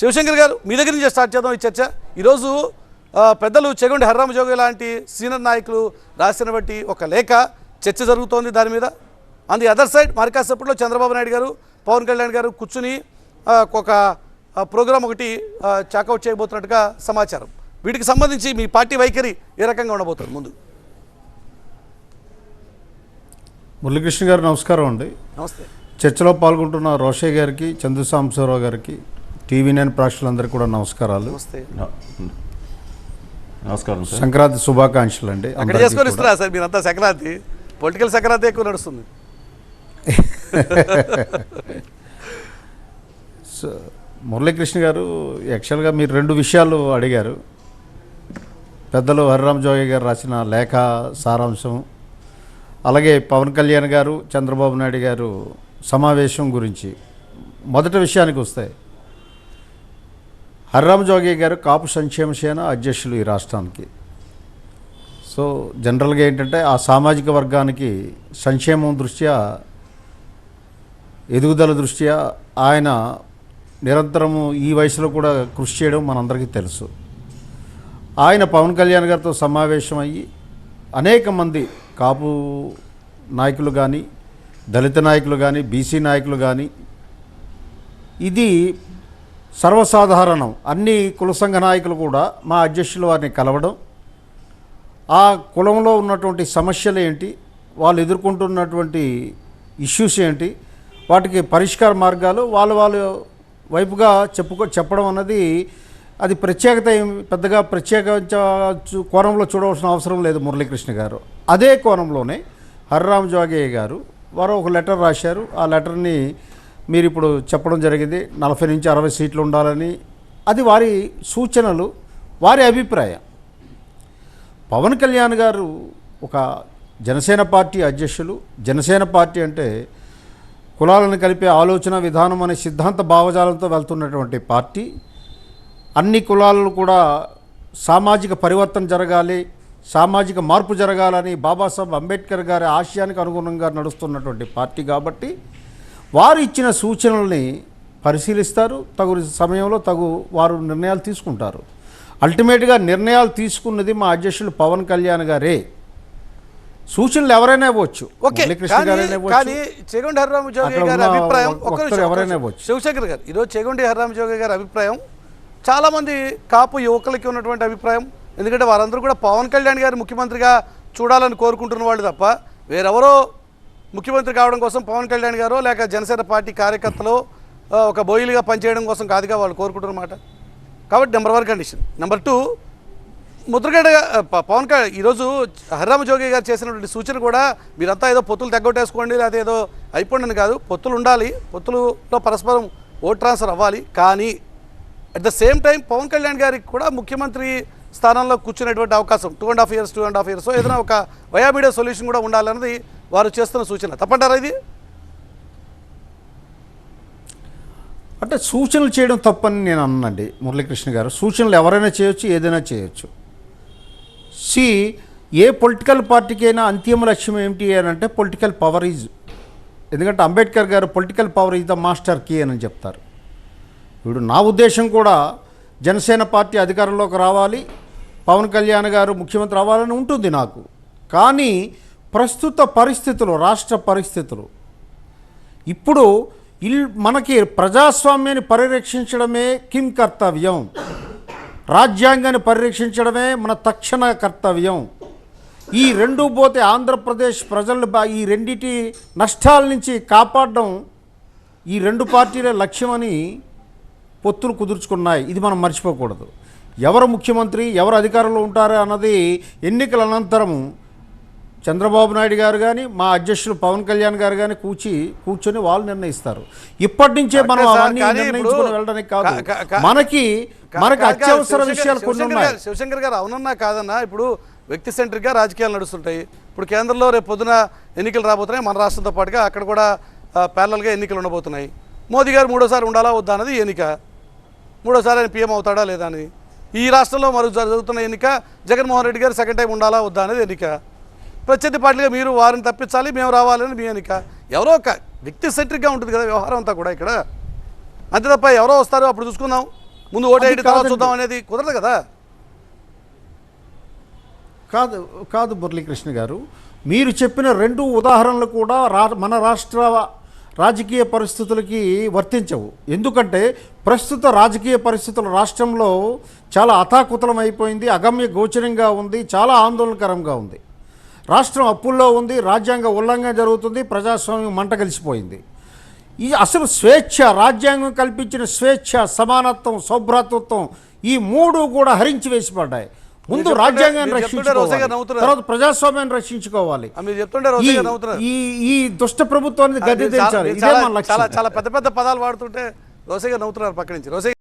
శివశంకర్ గారు మీ దగ్గర నుంచి స్టార్ట్ చేద్దాం ఈ చర్చ. ఈరోజు పెద్దలు చెగొండి హర్రామ జోగి లాంటి సీనియర్ నాయకులు రాసిన బట్టి ఒక లేఖ చర్చ జరుగుతోంది దాని మీద. ఆన్ ది అదర్ సైడ్ మరి కాసేపట్లో చంద్రబాబు నాయుడు గారు పవన్ కళ్యాణ్ గారు కూర్చుని ఒక ప్రోగ్రామ్ ఒకటి చాకౌట్ చేయబోతున్నట్టుగా సమాచారం. వీటికి సంబంధించి మీ పార్టీ వైఖరి ఏ రకంగా ఉండబోతుంది ముందు? మురళీకృష్ణ గారు నమస్కారం అండి. నమస్తే. చర్చలో పాల్గొంటున్న రోషయ్య గారికి చందు సాంబశివరావు గారికి టీవీ నైన్ ప్రేక్షకులందరికీ కూడా నమస్కారాలు. నమస్కారం సార్. సంక్రాంతి శుభాకాంక్షలు అండి అక్కడ అందరికీ చేసుకొని కూడా. ఇస్తున్నారా సార్ మీరంతా సంక్రాంతి? పొలిటికల్ సంక్రాంతి ఎక్కువ నడుస్తుంది. సో, మురళీకృష్ణ గారు యాక్చువల్గా మీరు రెండు విషయాలు అడిగారు. పెద్దలు హరిరామ్ జోగి గారు రాసిన లేఖ సారాంశం. అలాగే పవన్ కళ్యాణ్ గారు చంద్రబాబు నాయుడు గారు సమావేశం గురించి. మొదటి విషయానికి వస్తాయి హర్రామ్ జోగి గారు కాపు సంక్షేమ సేన అధ్యక్షులు ఈ రాష్ట్రానికి. సో జనరల్గా ఏంటంటే ఆ సామాజిక వర్గానికి సంక్షేమం దృష్ట్యా ఎదుగుదల దృష్ట్యా ఆయన నిరంతరము ఈ వయసులో కూడా కృషి చేయడం మనందరికీ తెలుసు. ఆయన పవన్ కళ్యాణ్ గారితో సమావేశం అయ్యి అనేక మంది కాపు నాయకులు కానీ దళిత నాయకులు కానీ బీసీ నాయకులు కానీ ఇది సర్వసాధారణం. అన్ని కుల సంఘ నాయకులు కూడా మా అధ్యక్షులు వారిని కలవడం ఆ కులంలో ఉన్నటువంటి సమస్యలు ఏంటి వాళ్ళు ఎదుర్కొంటున్నటువంటి ఇష్యూస్ ఏంటి వాటికి పరిష్కార మార్గాలు వాళ్ళు వాళ్ళు వైపుగా చెప్పుకో చెప్పడం అన్నది అది ప్రత్యేకత ఏం పెద్దగా ప్రత్యేక కోణంలో చూడవలసిన అవసరం లేదు మురళీకృష్ణ గారు. అదే కోణంలోనే హర్రామ్ జోగయ్య గారు వారు ఒక లెటర్ రాశారు. ఆ లెటర్ని మీరు ఇప్పుడు చెప్పడం జరిగింది నలభై నుంచి అరవై సీట్లు ఉండాలని. అది వారి సూచనలు వారి అభిప్రాయం. పవన్ కళ్యాణ్ గారు ఒక జనసేన పార్టీ అధ్యక్షులు. జనసేన పార్టీ అంటే కులాలను కలిపే ఆలోచన విధానం అనే సిద్ధాంత భావజాలంతో వెళ్తున్నటువంటి పార్టీ. అన్ని కులాలను కూడా సామాజిక పరివర్తన జరగాలి సామాజిక మార్పు జరగాలని బాబాసాహెబ్ అంబేద్కర్ గారి ఆశయానికి అనుగుణంగా నడుస్తున్నటువంటి పార్టీ కాబట్టి వారు ఇచ్చిన సూచనల్ని పరిశీలిస్తారు తగు సమయంలో తగు వారు నిర్ణయాలు తీసుకుంటారు అల్టిమేట్గా నిర్ణయాలు తీసుకున్నది మా అధ్యక్షులు పవన్ కళ్యాణ్ గారే సూచనలు ఎవరైనా ఇవ్వచ్చు కానీ చెగొండి హరిరామ జోగి గారి అభిప్రాయం ఎవరైనా. ఇవ్వచ్చు. శివశంకర్ గారు ఈరోజు చెగొండి హరిరామ జోగి గారి అభిప్రాయం చాలామంది కాపు యువకులకి ఉన్నటువంటి అభిప్రాయం ఎందుకంటే వారందరూ కూడా పవన్ కళ్యాణ్ గారు ముఖ్యమంత్రిగా చూడాలని కోరుకుంటున్న వాళ్ళు తప్ప వేరెవరో ముఖ్యమంత్రి కావడం కోసం పవన్ కళ్యాణ్ గారు లేక జనసేన పార్టీ కార్యకర్తలు ఒక బోయిలుగా పనిచేయడం కోసం కాదుగా వాళ్ళు కోరుకుంటున్నమాట కాబట్టి number one condition. Number two Mudragada ప- పవన్ కళ్యాణ్ ఈరోజు హరిరామ జోగి గారు చేసినటువంటి సూచన కూడా మీరంతా ఏదో పొత్తులు తగ్గొట్టేసుకోండి లేకపోతే ఏదో అయిపోండి కాదు. పొత్తులు ఉండాలి. పొత్తులలో పరస్పరం ఓట్ ట్రాన్స్ఫర్ అవ్వాలి. కానీ at the same time Pawan Kalyan గారికి కూడా ముఖ్యమంత్రి స్థానంలో కూర్చునేటువంటి అవకాశం two and half years two and half years. ఏదైనా ఒక వయామీడియా సొల్యూషన్ కూడా ఉండాలన్నది వారు చేస్తున్న సూచన. తప్పంటారా ఇది? అంటే సూచనలు చేయడం తప్పని నేను అన్నండి మురళీకృష్ణ గారు. సూచనలు ఎవరైనా చేయొచ్చు ఏదైనా చేయొచ్చు. సి ఏ పొలిటికల్ పార్టీకైనా అంతిమ లక్ష్యం ఏమిటి అని అంటే పొలిటికల్ పవర్ ఈజ్. ఎందుకంటే అంబేద్కర్ గారు political power is the master key అని చెప్తారు. ఇప్పుడు నా ఉద్దేశం కూడా జనసేన పార్టీ అధికారంలోకి రావాలి పవన్ కళ్యాణ్ గారు ముఖ్యమంత్రి అవ్వాలని ఉంటుంది నాకు. కానీ ప్రస్తుత పరిస్థితులు రాష్ట్ర పరిస్థితులు. ఇప్పుడు ఇల్ మనకి ప్రజాస్వామ్యాన్ని పరిరక్షించడమే కిం కర్తవ్యం. రాజ్యాంగాన్ని పరిరక్షించడమే మన తక్షణ కర్తవ్యం. ఈ రెండు పోతే ఆంధ్రప్రదేశ్ ప్రజలు ఈ రెండిటి నష్టాల నుంచి కాపాడడం ఈ రెండు పార్టీల లక్ష్యమని పొత్తులు కుదుర్చుకున్నాయి. ఇది మనం మర్చిపోకూడదు. ఎవరు ముఖ్యమంత్రి ఎవరు అధికారంలో ఉంటారు అన్నది ఎన్నికల అనంతరం చంద్రబాబు నాయుడు గారు కానీ మా అధ్యక్షులు పవన్ కళ్యాణ్ గారు కానీ కూర్చి కూర్చొని వాళ్ళు నిర్ణయిస్తారు. ఇప్పటి నుంచే మనం అవన్నీ నిర్ణయించుకుని వెళ్ళడానికి కాదు. మనకి మనకి అత్యవసర విషయాలు కొన్ని ఉన్నాయి. గారు- శివశంకర్ గారు అవునన్నా కాదన్నా ఇప్పుడు వ్యక్తి సెంట్రిక్గా రాజకీయాలు నడుస్తుంటాయి. ఇప్పుడు కేంద్రంలో రేపు పొద్దున ఎన్నికలు రాబోతున్నాయి మన రాష్ట్రంతో పాటుగా అక్కడ కూడా ప్యారలల్గా ఎన్నికలు ఉండబోతున్నాయి. మోదీ గారు మూడోసారి ఉండాలా వద్దా అన్నది ఎన్నిక. మూడోసారి ఆయన పీఎం అవుతాడా లేదా అని. ఈ రాష్ట్రంలో మరో జరుగుతున్న ఎన్నిక జగన్మోహన్ రెడ్డి గారు సెకండ్ టైం ఉండాలా వద్దా అనేది ఎన్నిక. ప్రత్యర్థి పార్టీగా మీరు వారిని తప్పించాలి మేము రావాలని మీ ఎన్నిక. ఎవరో ఒక వ్యక్తి సెంట్రిక్గా ఉంటుంది కదా వ్యవహారం అంతా కూడా ఇక్కడ. అంతే తప్ప ఎవరో వస్తారు అప్పుడు చూసుకుందాం. ముందు ఓటు అది వేయండి తర్వాత. చూద్దాం అనేది కుదరదు కదా. కాదు కాదు మురళీకృష్ణ గారు మీరు చెప్పిన రెండు ఉదాహరణలు కూడా రా మన రాష్ట్ర రాజకీయ పరిస్థితులకి వర్తించవు. ఎందుకంటే ప్రస్తుత రాజకీయ పరిస్థితులు రాష్ట్రంలో చాలా అతాకుతలం అయిపోయింది అగమ్య గోచరంగా ఉంది చాలా ఆందోళనకరంగా ఉంది. రాష్ట్రం అప్పుల్లో ఉంది రాజ్యాంగ ఉల్లంఘన జరుగుతుంది ప్రజాస్వామ్యం మంట కలిసిపోయింది. ఈ అసలు స్వేచ్ఛ రాజ్యాంగం కల్పించిన స్వేచ్ఛ సమానత్వం సౌభ్రాతృత్వం ఈ మూడు కూడా హరించి వేసిపడ్డాయి. ముందు రాజ్యాంగాన్ని రక్షించుకోవాలి. తర్వాత ప్రజాస్వామ్యాన్ని రక్షించుకోవాలి. ఈ ఈ దుష్ట ప్రభుత్వాన్ని గద్దె చాలా- పెద్ద పెద్ద పదాలు వాడుతుంటే రోసయ్య గారు నవ్వుతున్నారు పక్క నుంచి. రోసయ్య